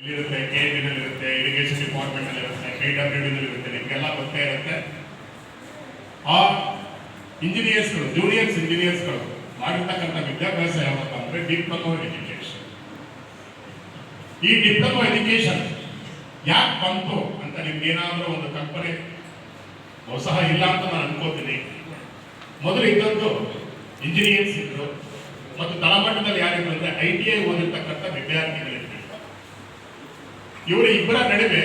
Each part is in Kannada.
ಇಲ್ಲಿರುತ್ತೆ ಕೆ ಇರುತ್ತೆ ಇರಿಗೇಷನ್ ಡಿಪಾರ್ಟ್ಮೆಂಟ್ ಇರುತ್ತೆ ಕೆ ಡಬ್ಲ್ಯೂ ಇರುತ್ತೆ ನಿಮಗೆಲ್ಲ ಗೊತ್ತೇ ಇರುತ್ತೆ. ಆ ಇಂಜಿನಿಯರ್ಸ್ಗಳು ಜೂನಿಯರ್ಸ್ ಇಂಜಿನಿಯರ್ಸ್ಗಳು ಮಾಡಿರ್ತಕ್ಕಂಥ ವಿದ್ಯಾಭ್ಯಾಸ ಯಾವಪ್ಪ ಅಂದ್ರೆ ಡಿಪ್ಲೊಮೋ ಎಜುಕೇಶನ್ ಈ ಡಿಪ್ಲೊಮೋ ಎಜುಕೇಶನ್ ಯಾಕೆ ಬಂತು ಅಂತ ನಿಮ್ಗೆ ಏನಾದರೂ ಒಂದು ಕಲ್ಪನೆ ಬಹುಶಃ ಇಲ್ಲ ಅಂತ ನಾನು ಅನ್ಕೋತೀನಿ. ಮೊದಲು ಇದ್ದದ್ದು ಇಂಜಿನಿಯರ್ಸ್ ಇದ್ರು, ಮತ್ತು ತಳಮಟ್ಟದಲ್ಲಿ ಯಾರಿದ್ರು ಅಂದ್ರೆ ಐ ಟಿ ಐ ಓದಿರ್ತಕ್ಕಂಥ ವಿದ್ಯಾರ್ಥಿಗಳಿದ್ರು. ಇವರ ಇಬ್ಬರ ನಡುವೆ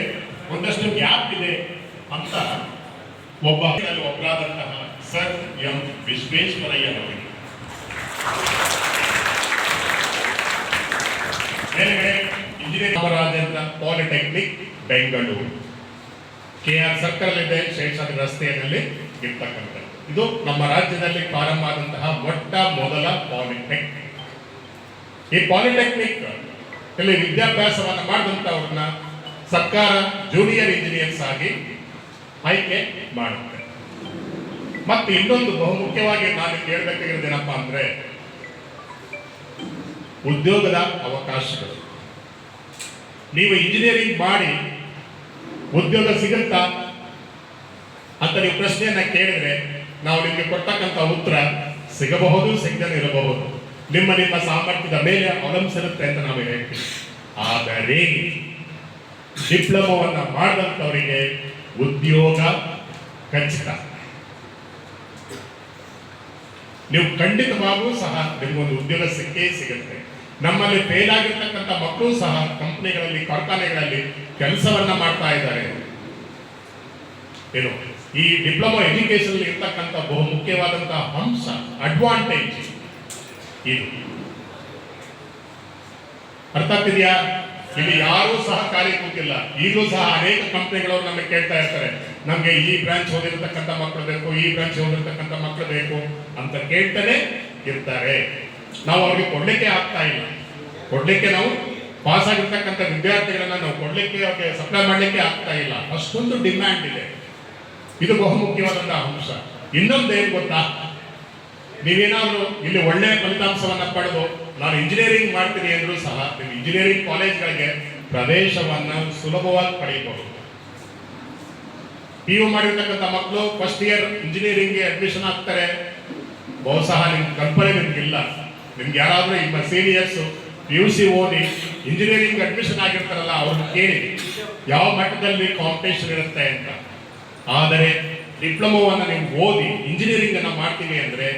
ಒಂದಷ್ಟು ಗ್ಯಾಪ್ ಇದೆ ಅಂತ ಒಬ್ಬ ಒಬ್ಬರಾದಂತಹ ಸರ್ ಎಂ ವಿಶ್ವೇಶ್ವರಯ್ಯನವರಿಗೆ ಮೇಲ್ಗಡೆ engineer Chamarajendra polytechnic Bengaluru K R circle ಇದೆ, ಶೇಷಾದ್ರಿ ರಸ್ತೆಯಲ್ಲಿ ಇರ್ತಕ್ಕಂಥದ್ದು. ಇದು ನಮ್ಮ ರಾಜ್ಯದಲ್ಲಿ ಪ್ರಾರಂಭ ಆದಂತಹ ಮೊಟ್ಟ ಮೊದಲ ಪಾಲಿಟೆಕ್ನಿಕ್ ಈ ಪಾಲಿಟೆಕ್ನಿಕ್ ಇಲ್ಲಿ ವಿದ್ಯಾಭ್ಯಾಸವನ್ನು ಮಾಡಿದಂಥವ್ರನ್ನ ಸರ್ಕಾರ ಜೂನಿಯರ್ ಇಂಜಿನಿಯರ್ಸ್ ಆಗಿ ಆಯ್ಕೆ ಮಾಡುತ್ತೆ. ಮತ್ತೆ ಇನ್ನೊಂದು ಬಹುಮುಖ್ಯವಾಗಿ ನಾನು ಕೇಳಬೇಕಾಗಿರೋದು ಏನಪ್ಪಾ ಅಂದ್ರೆ ಉದ್ಯೋಗದ ಅವಕಾಶಗಳು. ನೀವು ಇಂಜಿನಿಯರಿಂಗ್ ಮಾಡಿ ಉದ್ಯೋಗ ಸಿಗುತ್ತಾ ಅಂತ ನೀವು ಪ್ರಶ್ನೆಯನ್ನ ಕೇಳಿದ್ರೆ ನಾವು ನಿಮಗೆ ಕೊಟ್ಟಕ್ಕಂಥ ಉತ್ತರ ಸಿಗಬಹುದು, ಸಿಗದೇ ಇರಬಹುದು. ನಿಮ್ಮ ನಿಮ್ಮ ಸಾಮರ್ಥ್ಯದ ಮೇಲೆ ಅವಲಂಬಿಸಿರುತ್ತೆ ಅಂತ ನಾವು ಹೇಳ್ತೀವಿ. ಆದರೆ ಡಿಪ್ಲೊಮೋವನ್ನು ಮಾಡಿದಂಥವರಿಗೆ ಉದ್ಯೋಗ ಖಚಿತ. ನೀವು ಖಂಡಿತವಾಗೂ ಸಹ ನಿಮಗೊಂದು ಉದ್ಯೋಗ ಸಿಕ್ಕೇ ಸಿಗುತ್ತೆ. ನಮ್ಮಲ್ಲಿ ಫೇಲ್ ಆಗಿರ್ತಕ್ಕಂಥ ಮಕ್ಕಳು ಸಹ ಕಂಪನಿಗಳಲ್ಲಿ, ಕಾರ್ಖಾನೆಗಳಲ್ಲಿ ಕೆಲಸವನ್ನ ಮಾಡ್ತಾ ಇದ್ದಾರೆ. ಏನು, ಈ ಡಿಪ್ಲೊಮಾ ಎಜುಕೇಶನ್ ಇರ್ತಕ್ಕಂಥ ಬಹು ಮುಖ್ಯವಾದಂತಹ ಅಂಶ ಅಡ್ವಾಂಟೇಜ್ ಇದು. ಅರ್ಥ ಆಗ್ತಿದೆಯಾ? ಇಲ್ಲಿ ಯಾರೂ ಸಹ ಖಾಲಿ ಕೂತಿಲ್ಲ. ಈಗಲೂ ಸಹ ಅನೇಕ ಕಂಪನಿಗಳವರು ನಮಗೆ ಕೇಳ್ತಾ ಇರ್ತಾರೆ. ನಮಗೆ ಈ ಬ್ರಾಂಚ್ ಓದಿರ್ತಕ್ಕಂಥ ಮಕ್ಕಳು ಬೇಕು, ಈ ಬ್ರಾಂಚ್ ಓದಿರ್ತಕ್ಕಂಥ ಮಕ್ಕಳು ಬೇಕು ಅಂತ ಕೇಳ್ತಾನೆ ಇರ್ತಾರೆ. ನಾವು ಅವ್ರಿಗೆ ಕೊಡ್ಲಿಕ್ಕೆ ಆಗ್ತಾ ಇಲ್ಲ. ಕೊಡ್ಲಿಕ್ಕೆ ನಾವು ಪಾಸ್ ಆಗಿರ್ತಕ್ಕಂಥ ವಿದ್ಯಾರ್ಥಿಗಳನ್ನ ನಾವು ಕೊಡ್ಲಿಕ್ಕೆ ಅವ್ರಿಗೆ ಸಪ್ಲೈ ಮಾಡ್ಲಿಕ್ಕೆ ಆಗ್ತಾ ಇಲ್ಲ. ಅಷ್ಟೊಂದು ಡಿಮ್ಯಾಂಡ್ ಇದೆ. ಇದು ಬಹುಮುಖ್ಯವಾದಂತಹ ಅಂಶ. ಇನ್ನೊಂದು ಏನು ಗೊತ್ತಾ? ನೀವೇನಾದ್ರೂ ಇಲ್ಲಿ ಒಳ್ಳೆಯ ಫಲಿತಾಂಶವನ್ನು ಪಡೆದು ನಾನು ಇಂಜಿನಿಯರಿಂಗ್ ಮಾಡ್ತೀನಿ ಅಂದರೂ ಸಹ ನೀವು ಇಂಜಿನಿಯರಿಂಗ್ ಕಾಲೇಜ್ಗಳಿಗೆ ಪ್ರವೇಶವನ್ನ ಸುಲಭವಾಗಿ ಪಡೆಯಬಹುದು. ಪಿ ಯು ಮಾಡಿರ್ತಕ್ಕಂಥ ಮಕ್ಕಳು ಫಸ್ಟ್ ಇಯರ್ ಇಂಜಿನಿಯರಿಂಗ್ಗೆ ಅಡ್ಮಿಷನ್ ಆಗ್ತಾರೆ. ಬಹುಶಃ ನಿಮ್ ಕಲ್ಪನೆ ನಿಮ್ಗಿಲ್ಲ ನಿಮ್ಗೆ ಯಾರಾದ್ರೂ ನಿಮ್ಮ ಸೀನಿಯರ್ಸು ಪಿ ಯು ಸಿ ಓದಿ ಇಂಜಿನಿಯರಿಂಗ್ ಅಡ್ಮಿಷನ್ ಆಗಿರ್ತಾರಲ್ಲ, ಅವ್ರನ್ನ ಕೇಳಿ ಯಾವ ಮಟ್ಟದಲ್ಲಿ ಕಾಂಪಿಟೇಷನ್ ಇರುತ್ತೆ ಅಂತ. ಆದರೆ ಡಿಪ್ಲೊಮೋವನ್ನು ನೀವು ಓದಿ ಇಂಜಿನಿಯರಿಂಗ್ ಅನ್ನ ಮಾಡ್ತೀವಿ ಅಂದ್ರೆ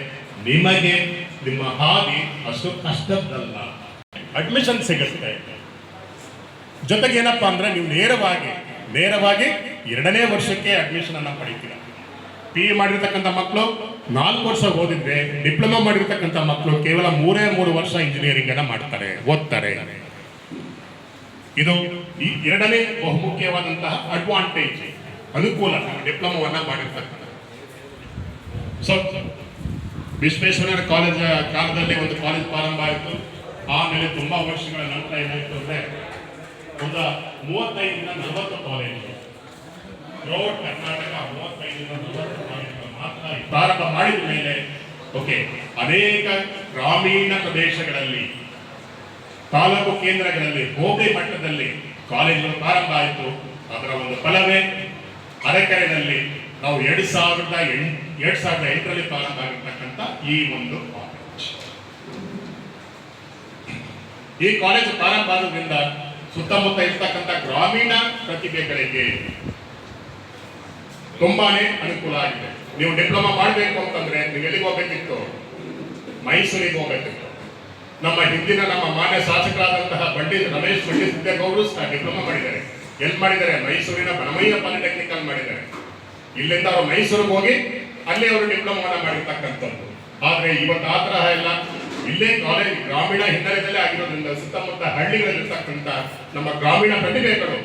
ನಿಮಗೆ ನಿಮ್ಮ ಹಾದಿ ಅಷ್ಟು ಕಷ್ಟದಲ್ಲ ಅಡ್ಮಿಷನ್ ಸಿಗುತ್ತೆ. ಜೊತೆಗೆ ಏನಪ್ಪಾ ಅಂದ್ರೆ ನೀವು ನೇರವಾಗಿ ನೇರವಾಗಿ ಎರಡನೇ ವರ್ಷಕ್ಕೆ ಅಡ್ಮಿಷನ್ ಅನ್ನ ಪಡಿತೀರ. ಪಿ ಯು ಮಾಡಿರ್ತಕ್ಕಂಥ ಮಕ್ಕಳು ನಾಲ್ಕು ವರ್ಷ ಓದಿದ್ರೆ ಡಿಪ್ಲೊಮಾ ಮಾಡಿರ್ತಕ್ಕಂಥ ಮಕ್ಕಳು ಕೇವಲ ಮೂರೇ ಮೂರು ವರ್ಷ ಇಂಜಿನಿಯರಿಂಗ್ ಅನ್ನ ಮಾಡ್ತಾರೆ, ಓದ್ತಾರೆ. ಇದು ಈ ಎರಡನೇ ಬಹುಮುಖ್ಯವಾದಂತಹ ಅಡ್ವಾಂಟೇಜ್ ಅನುಕೂಲ ಡಿಪ್ಲೊಮಾವನ್ನ ಮಾಡಿರ್ತಕ್ಕಂಥ ಸೊ ವಿಶ್ವೇಶ್ವರಯ್ಯ ಕಾಲೇಜ್ ಕಾಲದಲ್ಲಿ ಒಂದು ಕಾಲೇಜ್ ಪ್ರಾರಂಭ ಆಯಿತು. ಆಮೇಲೆ ತುಂಬಾ ವರ್ಷಗಳ ನಂತರ ಏನಾಯ್ತು ಅಂದ್ರೆ, ಒಂದು ಮೂವತ್ತೈದರಿಂದ ನಲವತ್ತು ಕಾಲೇಜು ರೋಡ್ ಕರ್ನಾಟಕ ಮೂವತ್ತೈದರಿಂದ ನಲವತ್ತು ಮಾತ್ರ ಪ್ರಾರಂಭ ಮಾಡಿದ ಮೇಲೆ ಓಕೆ ಅನೇಕ ಗ್ರಾಮೀಣ ಪ್ರದೇಶಗಳಲ್ಲಿ, ತಾಲೂಕು ಕೇಂದ್ರಗಳಲ್ಲಿ, ಹೋಬಳಿ ಮಟ್ಟದಲ್ಲಿ ಕಾಲೇಜುಗಳು ಪ್ರಾರಂಭ ಆಯಿತು. ಅದರ ಒಂದು ಫಲವೇ ಅರೆಕೆರೆನಲ್ಲಿ ನಾವು ಎರಡು ಸಾವಿರದ ಎಂಟು, ಎರಡು ಸಾವಿರದ ಎಂಟರಲ್ಲಿ ಪ್ರಾರಂಭ ಆಗಿರ್ತಕ್ಕಂಥ ಈ ಒಂದು ಕಾಲೇಜ್ ಈ ಕಾಲೇಜ್ ಪ್ರಾರಂಭ ಆದ್ರಿಂದ ಸುತ್ತಮುತ್ತ ಇರ್ತಕ್ಕಂಥ ಗ್ರಾಮೀಣ ಪ್ರತಿಭೆಗಳಿಗೆ ತುಂಬಾನೇ ಅನುಕೂಲ ಆಗಿದೆ. ನೀವು ಡಿಪ್ಲೊಮಾ ಮಾಡಬೇಕು ಅಂತಂದ್ರೆ ನೀವು ಎಲ್ಲಿಗೆ ಹೋಗ್ಬೇಕಿತ್ತು? ಮೈಸೂರಿಗೆ ಹೋಗ್ಬೇಕಿತ್ತು. ನಮ್ಮ ಹಿಂದಿನ ನಮ್ಮ ಮಾನ್ಯ ಶಾಸಕರಾದಂತಹ ಬಂಡಿ ರಮೇಶ್ ಬಂಡಿ ಸಿದ್ದೇಗೌಡರು ಸಹ ಡಿಪ್ಲೊಮಾ ಮಾಡಿದ್ದಾರೆ. ಎಲ್ಲಿ ಮಾಡಿದ್ದಾರೆ? ಮೈಸೂರಿನ ಬನಮಯ್ಯ ಪಾಲಿಟೆಕ್ನಿಕಲ್ ಮಾಡಿದ್ದಾರೆ. ಇಲ್ಲಿಂದ ಅವರು ಮೈಸೂರಿಗೆ ಹೋಗಿ, ಅಲ್ಲಿ ಅವರು ಡಿಪ್ಲೊಮಾನ ಮಾಡಿರ್ತಕ್ಕಂಥದ್ದು. ಆದರೆ ಇವತ್ತು ಆ ತರಹ ಎಲ್ಲ ಇಲ್ಲೇ ಕಾಲೇಜ್ ಗ್ರಾಮೀಣ ಹಿನ್ನೆಲೆಯಲ್ಲೇ ಆಗಿರೋದ್ರಿಂದ ಸುತ್ತಮುತ್ತ ಹಳ್ಳಿಗಳಲ್ಲಿರ್ತಕ್ಕಂಥ ನಮ್ಮ ಗ್ರಾಮೀಣ ಪ್ರತಿಭೆಗಳು,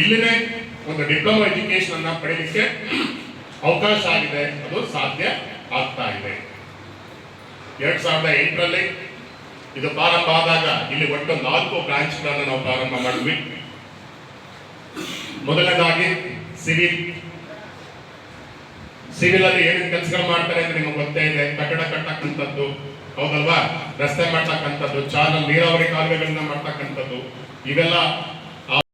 ಇಲ್ಲಿನೇ ಒಂದು ಡಿಪ್ಲೊಮಾ ಎಜುಕೇಶನ್ ಅನ್ನ ಪಡೆಯಲಿಕ್ಕೆ ಅವಕಾಶ ಆಗಿದೆ ಅದು ಸಾಧ್ಯ ಆಗ್ತಾ ಇದೆ. ಎರಡ್ ಸಾವಿರದ ಎಂಟರಲ್ಲಿ ಇದು ಪ್ರಾರಂಭ ಆದಾಗ ಇಲ್ಲಿ ಒಟ್ಟು ನಾಲ್ಕು ಬ್ರಾಂಚ್ಗಳನ್ನು ನಾವು ಪ್ರಾರಂಭ ಮಾಡಿದ್ವಿ. ಮೊದಲನೇದಾಗಿ ಸಿವಿಲ್ ಸಿವಿಲ್ ಅಲ್ಲಿ ಏನೇನು ಕೆಲಸಗಳು ಮಾಡ್ತಾರೆ ಅಂತ ನಿಮಗೆ ಗೊತ್ತೇ ಇದೆ. ಕಟ್ಟಡ ಕಟ್ಟಕ್ಕಂಥದ್ದು, ಹೌದಲ್ವಾ? ರಸ್ತೆ ಮಾಡ್ತಕ್ಕಂಥದ್ದು ಚಾನಲ್ ನೀರಾವರಿ ಕಾಲುವೆಗಳನ್ನ ಮಾಡ್ತಕ್ಕಂಥದ್ದು, ಇವೆಲ್ಲ